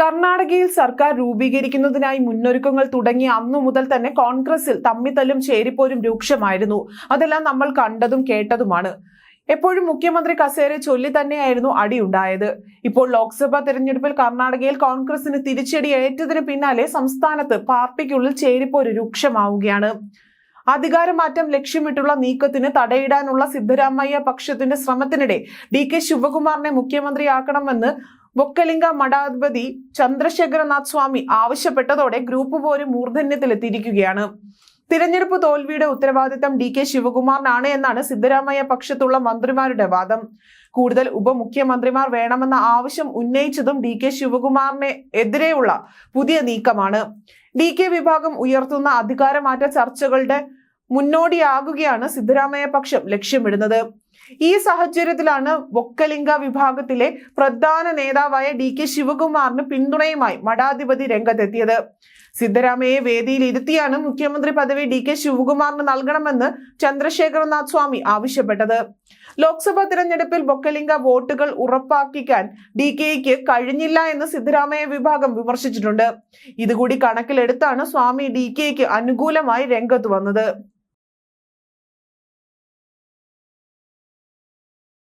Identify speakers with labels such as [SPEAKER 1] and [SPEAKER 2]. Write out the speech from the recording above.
[SPEAKER 1] കർണാടകയിൽ സർക്കാർ രൂപീകരിക്കുന്നതിനായി മുന്നൊരുക്കങ്ങൾ തുടങ്ങി അന്നു മുതൽ തന്നെ കോൺഗ്രസിൽ തമ്മിത്തല്ലും ചേരിപ്പോരും രൂക്ഷമായിരുന്നു. അതെല്ലാം നമ്മൾ കണ്ടതും കേട്ടതുമാണ്. എപ്പോഴും മുഖ്യമന്ത്രി കസേരെ ചൊല്ലി തന്നെയായിരുന്നു അടിയുണ്ടായത്. ഇപ്പോൾ ലോക്സഭാ തെരഞ്ഞെടുപ്പിൽ കർണാടകയിൽ കോൺഗ്രസിന് തിരിച്ചടി ഏറ്റതിന് പിന്നാലെ സംസ്ഥാനത്ത് പാർട്ടിക്കുള്ളിൽ ചേരിപ്പോര് രൂക്ഷമാവുകയാണ്. അധികാരമാറ്റം ലക്ഷ്യമിട്ടുള്ള നീക്കത്തിന് തടയിടാനുള്ള സിദ്ധരാമയ്യ പക്ഷത്തിന്റെ ശ്രമത്തിനിടെ ഡി കെ ശിവകുമാറിനെ മുഖ്യമന്ത്രിയാക്കണമെന്ന് ബൊക്കലിംഗ മഠാധിപതി ചന്ദ്രശേഖരനാഥ് സ്വാമി ആവശ്യപ്പെട്ടതോടെ ഗ്രൂപ്പ് പോര് മൂർധന്യത്തിലെത്തിയിരിക്കുകയാണ്. തിരഞ്ഞെടുപ്പ് തോൽവിയുടെ ഉത്തരവാദിത്തം ഡി കെ ശിവകുമാറിനാണ് എന്നാണ് സിദ്ധരാമയ്യ പക്ഷത്തുള്ള മന്ത്രിമാരുടെ വാദം. കൂടുതൽ ഉപമുഖ്യമന്ത്രിമാർ വേണമെന്ന ആവശ്യം ഉന്നയിച്ചതും ഡി കെ ശിവകുമാറിനെ എതിരെയുള്ള പുതിയ നീക്കമാണ്. ഡി കെ വിഭാഗം ഉയർത്തുന്ന അധികാരമാറ്റ ചർച്ചകളുടെ മുന്നോടിയാകുകയാണ് സിദ്ധരാമയ്യ പക്ഷം ലക്ഷ്യമിടുന്നത്. ഈ സാഹചര്യത്തിലാണ് ബൊക്കലിംഗ വിഭാഗത്തിലെ പ്രധാന നേതാവായ ഡി കെ ശിവകുമാറിന് പിന്തുണയുമായി മഠാധിപതി രംഗത്തെത്തിയത്. സിദ്ധരാമയെ വേദിയിൽ ഇരുത്തിയാണ് മുഖ്യമന്ത്രി പദവി ഡി കെ ശിവകുമാറിന് നൽകണമെന്ന് ചന്ദ്രശേഖരനാഥ് സ്വാമി ആവശ്യപ്പെട്ടത്. ലോക്സഭാ തിരഞ്ഞെടുപ്പിൽ ബൊക്കലിംഗ വോട്ടുകൾ ഉറപ്പാക്കിക്കാൻ ഡി കെയ്ക്ക് കഴിഞ്ഞില്ല എന്ന് സിദ്ധരാമയ്യ വിഭാഗം വിമർശിച്ചിട്ടുണ്ട്. ഇതുകൂടി കണക്കിലെടുത്താണ് സ്വാമി ഡി കെക്ക് അനുകൂലമായി രംഗത്ത് വന്നത്.